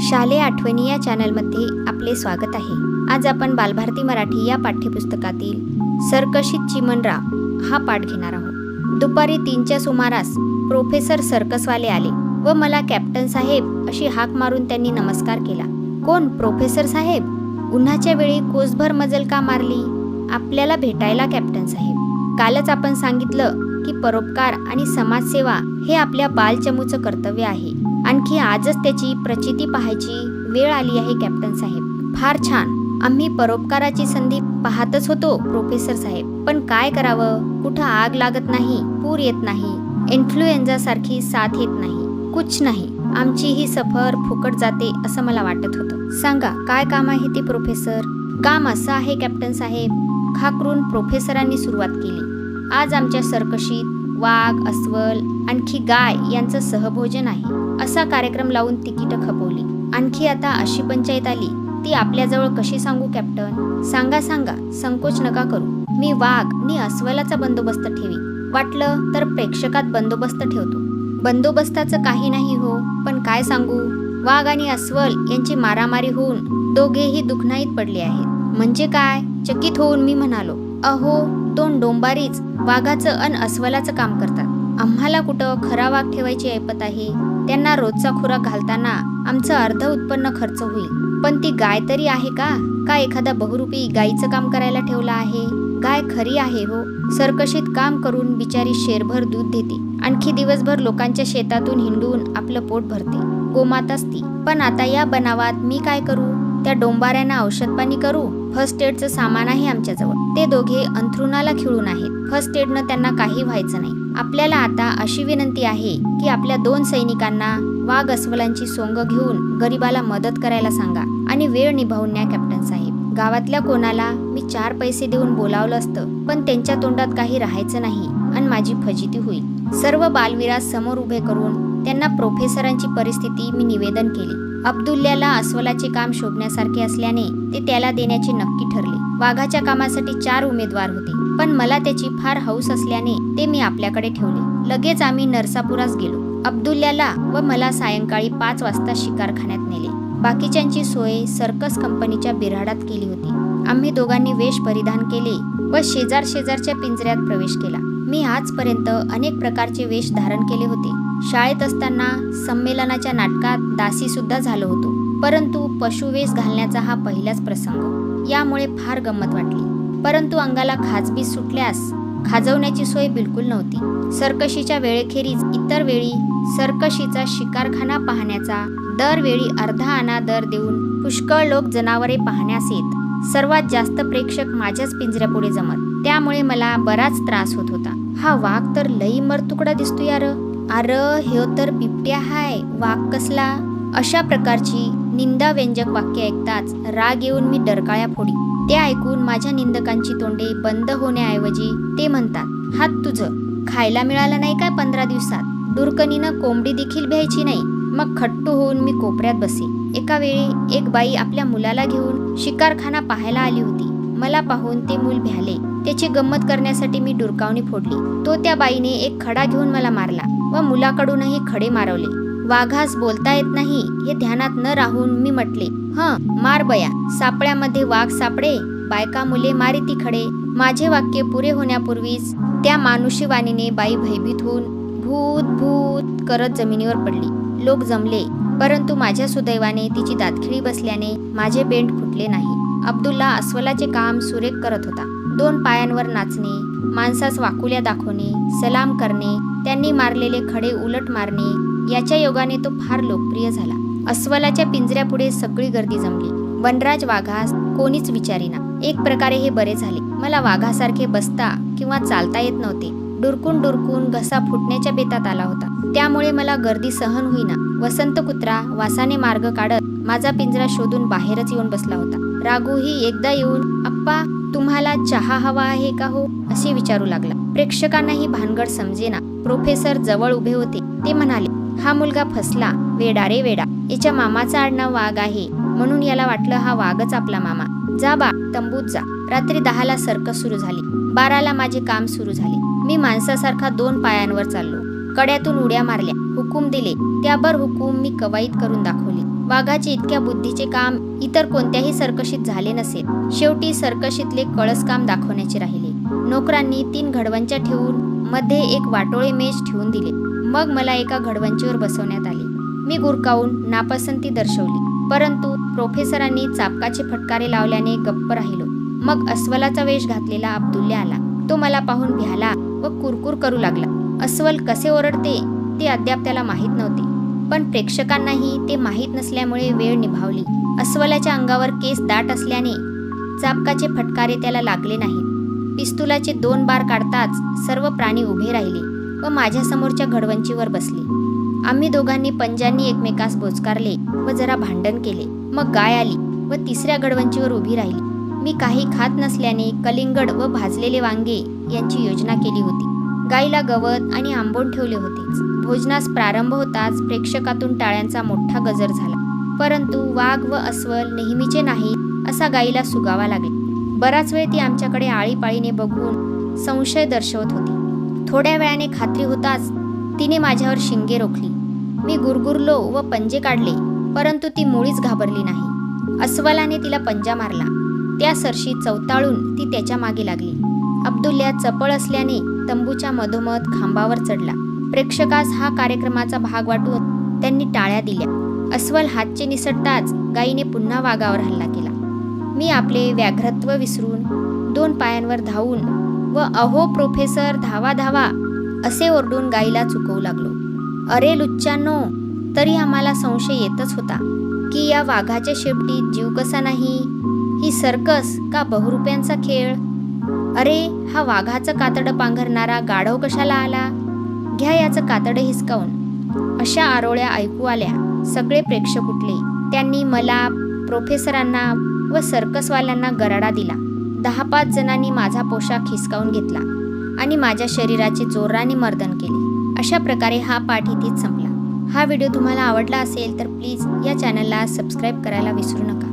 शालेय आठवणी या चॅनलमध्ये आपले स्वागत आहे. आज आपण बालभारती मराठी या पाठ्यपुस्तकातील सर्कशीत चिमनराव हा पाठ घेणार आहोत. दुपारी तीनच्या सुमारास प्रोफेसर सर्कसवाले आले व मला कॅप्टन साहेब अशी हाक मारून त्यांनी नमस्कार केला. कोण प्रोफेसर साहेब? उन्हाच्या वेळी कोसभर मजल का मारली? आपल्याला भेटायला कॅप्टन साहेब. कालच आपण सांगितलं की परोपकार आणि समाजसेवा हे आपल्या बालचमूचं कर्तव्य आहे. आणखी आजच त्याची प्रचिती पाहायची वेळ आली आहे कॅप्टन साहेब. फार छान. आम्ही परोपकाराची संधी पाहतच होतो प्रोफेसर साहेब. पण काय करावं? कुठं आग लागत नाही पूर येत नाही इन्फ्लुएन्झा सारखी साथ येत नाही कुछ नाही. आमची ही सफर फुकट जाते असं मला वाटत होतं. सांगा काय काम आहे ते प्रोफेसर? काम असं आहे कॅप्टन साहेब. खाकरून प्रोफेसरांनी सुरुवात केली. आज आमच्या सरकशीत वाघ अस्वल आणखी गाय यांचं सहभोजन आहे. असा कार्यक्रम लावून तिकीटं खपवली. आणखी आता अशी पंचायत आली ती आपल्याजवळ कशी सांगू कॅप्टन? सांगा सांगा संकोच नका करू. मी वाघ मी अस्वलाचा बंदोबस्त ठेवी वाटलं तर प्रेक्षकात बंदोबस्त ठेवतो. बंदोबस्ताचं काही नाही हो पण काय सांगू? वाघ आणि अस्वल यांची मारामारी होऊन दोघेही दुखनाईत पडले आहेत. म्हणजे काय? चकित होऊन मी म्हणालो अहो दोन डोंबारीच वाघाचं अन अस्वलाचं काम करतात. आम्हाला कुठं खरा वाघ ठेवायची ऐपत आहे? त्यांना रोजचा खुराक घालताना आमचं अर्ध उत्पन्न खर्च होईल. पण ती गाय तरी आहे का? का एखादा बहुरूपी गायीचं काम करायला ठेवलं आहे? गाय खरी आहे हो. सरकशीत काम करून बिचारी शेरभर दूध देते. आणखी दिवसभर लोकांच्या शेतातून हिंडून आपलं पोट भरते. गोमाताच ती पण आता या बनावात मी काय करू? त्या डोंबाऱ्यांना औषध पाणी करू? फर्स्ट एडचं सामान आहे आमच्याजवळ. ते दोघे अंथरुणाला खिळून आहेत. फर्स्ट एडनं त्यांना काही व्हायचं नाही. आपल्याला आता अशी विनंती आहे की आपल्या दोन सैनिकांना वाघ अस्वलांची सोंग घेऊन गरिबाला मदत करायला सांगा आणि वेळ निभावून न्या कॅप्टन साहेब. गावातल्या कोणाला मी चार पैसे देऊन बोलावलं असतं पण त्यांच्या तोंडात काही राहायचं नाही आणि माझी फजिती होईल. सर्व बालवीरास समोर उभे करून त्यांना प्रोफेसरांची परिस्थिती मी निवेदन केली. अब्दुल्ल्याला अस्वलाचे काम शोभण्यासारखे असल्याने ते त्याला देण्याचे नक्की ठरले. वाघाच्या कामासाठी चार उमेदवार होते पण मला त्याची फार हौस असल्याने ते मी आपल्याकडे ठेवले. लगेच आम्ही नरसापुरास गेलो. अब्दुल्ल्याला व मला सायंकाळी पाच वाजता शिकारखान्यात नेले. बाकीच्यांची सोय सर्कस कंपनीच्या बिऱ्हाडात केली होती. आम्ही दोघांनी वेश परिधान केले व शेजार शेजारच्या पिंजऱ्यात प्रवेश केला. मी आजपर्यंत अनेक प्रकारचे वेश धारण केले होते. शाळेत असताना संमेलनाच्या नाटकात दासी सुद्धा झालो होतो. परंतु पशुवेश घालण्याचा हा पहिलाच प्रसंग. यामुळे फार गंमत वाटली. परंतु अंगाला खाजबी सुटल्यास खाजवण्याची सोय बिलकुल नव्हती. सरकशीच्या वेळेखेरीज इतर वेळी सरकशीचा शिकारखाना पाहण्याचा दरवेळी अर्धा आना दर देऊन पुष्कळ लोक जनावरे पाहण्यास येत सर्वात जास्त प्रेक्षक माझ्याच पिंजऱ्यापुढे जमत. त्यामुळे मला बराच त्रास होत होता. हा वाघ तर लई मर तुकडा दिसतो यार. अर ह्यो तर बिबट्या हाय वाघ कसला? अशा प्रकारची निंदा व्यंजक वाक्य ऐकताच राग येऊन मी डरकाळ्या फोडी. ते ऐकून माझ्या निंदकांची तोंडे बंद होण्याऐवजी ते म्हणतात हात तुझं. खायला मिळालं नाही काय पंधरा दिवसात? दुर्कनीनं कोंबडी देखील भ्यायची नाही. मग खट्टू होऊन मी कोपऱ्यात बसे. एका वेळी एक बाई आपल्या मुलाला घेऊन शिकारखाना पाहायला आली होती. मला पाहून ते मूल भ्याले. त्याची गंमत करण्यासाठी मी डुरकावणी फोडली. तो त्या बाईने एक खडा घेऊन मला मारला. व मुलाकडूनही खडे मारवले. वाघास बोलता येत नाही हे ध्यानात न राहून मी म्हटले ह मार बया सापळ्यामध्ये वाघ सापडे बायका मुले मारिती खडे. माझे वाक्य पुरे होण्यापूर्वीच त्या मानुषी वाणीने बाई भयभीत होऊन भूत भूत करत जमिनीवर पडली. लोक जमले परंतु माझ्या सुदैवाने तिची दातखिळी बसल्याने माझे बेंड फुटले नाही. अब्दुल्ला अस्वलाचे काम सुरेख करत होता. दोन पायांवर नाचणे माणसास वाकुल्या दाखवणे सलाम करणे त्यांनी मारलेले खडे उलट मारणे याच्या योगाने तो फार लोकप्रिय झाला. अस्वलाच्या पिंजऱ्यापुढे सगळी गर्दी जमली. वनराज वाघास कोणीच विचारीना. एक प्रकारे हे बरे झाले. मला वाघासारखे बसता किंवा चालता येत नव्हते. डुरकून डुरकून घसा फुटण्याच्या बेतात आला होता. त्यामुळे मला गर्दी सहन होईना. वसंत कुत्रा वासाने मार्ग काढत माझा पिंजरा शोधून बाहेरच येऊन बसला होता. राघूही एकदा येऊन अप्पा तुम्हाला चहा हवा आहे का हो? असे विचारू लागला. प्रेक्षकांनाही भानगड समजेना. प्रोफेसर जवळ उभे होते. ते म्हणाले हा मुलगा फसला. वेडा रे वेडा. याच्या मामाचा आडनाव वाघ आहे. म्हणून याला वाटलं हा वाघच आपला मामा. जा बा तंबूत जा. रात्री दहाला सर्कस सुरू झाली. बाराला माझे काम सुरू झाले. मी माणसासारखा दोन पायांवर चाललो. कड्यातून उड्या मारल्या. हुकूम दिले. त्याबर हुकूम मी कवायत करून दाखवले. वाघाचे इतक्या बुद्धीचे काम इतर कोणत्याही सर्कशीत झाले नसेल. शेवटी सर्कशीतले कळस काम दाखवण्याचे राहिले. नोकरांनी तीन घडवंच्या ठेवून मध्ये एक वाटोळे मेज ठेवून दिले. मग मला एका घडवंचीवर बसवण्यात आले. मी गुरकावून नापसंती दर्शवली. परंतु प्रोफेसरांनी चापकाचे फटकारे लावल्याने गप्प राहिलो. मग अस्वलाचा वेश घातलेला अब्दुल्ल्या आला. तो मला पाहून भ्याला व कुरकुर करू लागला. अस्वल कसे ओरडते ते अद्याप त्याला माहीत नव्हते. पण प्रेक्षकांनाही ते माहीत नसल्यामुळे वेळ निभावली. अस्वलाच्या अंगावर केस दाट असल्याने चापकाचे फटकारे त्याला लागले नाहीत. पिस्तुलाचे दोन बार काढताच सर्व प्राणी उभे राहिले व माझ्यासमोरच्या घडवंचीवर बसले. आम्ही दोघांनी पंजांनी एकमेकास बोचकारले व जरा भांडण केले. मग गाय आली व तिसऱ्या घडवंचीवर उभी राहिली. मी काही खात नसल्याने कलिंगड व भाजलेले वांगे यांची योजना केली होती. गाईला गवत आणि आंबोण ठेवले होतेच भोजनास प्रारंभ होताच प्रेक्षकातून टाळ्यांचा मोठा गजर झाला. परंतु वाघ व अस्वल नेहमीचे नाही असा गाईला सुगावा लागला. बराच वेळ ती आमच्याकडे आळीपाळीने बघून संशय दर्शवत होती. थोड्या वेळाने खात्री होताच तिने माझ्यावर शिंगे रोखली. मी गुरगुरलो व पंजे काढले परंतु ती मुळीच घाबरली नाही. अस्वलाने तिला पंजा मारला. त्या सरशी चवताळून ती त्याच्यामागे लागली. अब्दुल्ल्या चपळ असल्याने तंबूच्या मधोमध खांबावर चढला. प्रेक्षकास हा कार्यक्रमाचा भाग वाटून त्यांनी टाळ्या दिल्या. अस्वल हातचे निसटताच गायीने पुन्हा वाघावर हल्ला केला. मी आपले व्याघ्रत्व विसरून दोन पायांवर धावून व अहो प्रोफेसर धावा धावा असे ओरडून गाईला चुकवू लागलो. अरे लुच्चांनो तरी आम्हाला संशय येतच होता की या वाघाच्या शेपटीत जीव कसा नाही? ही सर्कस का बहुरुप्यांचा खेळ? अरे हा वाघाचं कातडं पांघरणारा गाढव कशाला आला? घ्या याचं कातडं हिसकावून. अशा आरोळ्या ऐकू आल्या सगळे प्रेक्षक उठले. त्यांनी मला प्रोफेसरांना व सर्कसवाल्यांना गराडा दिला. दहा पाच जणांनी माझा पोशाख हिसकावून घेतला आणि माझ्या शरीराचे जोराने मर्दन केले. अशा प्रकारे हा पाठ इथेच संपला. हा व्हिडिओ तुम्हाला आवडला असेल तर प्लीज या चॅनलला सबस्क्राईब करायला विसरू नका.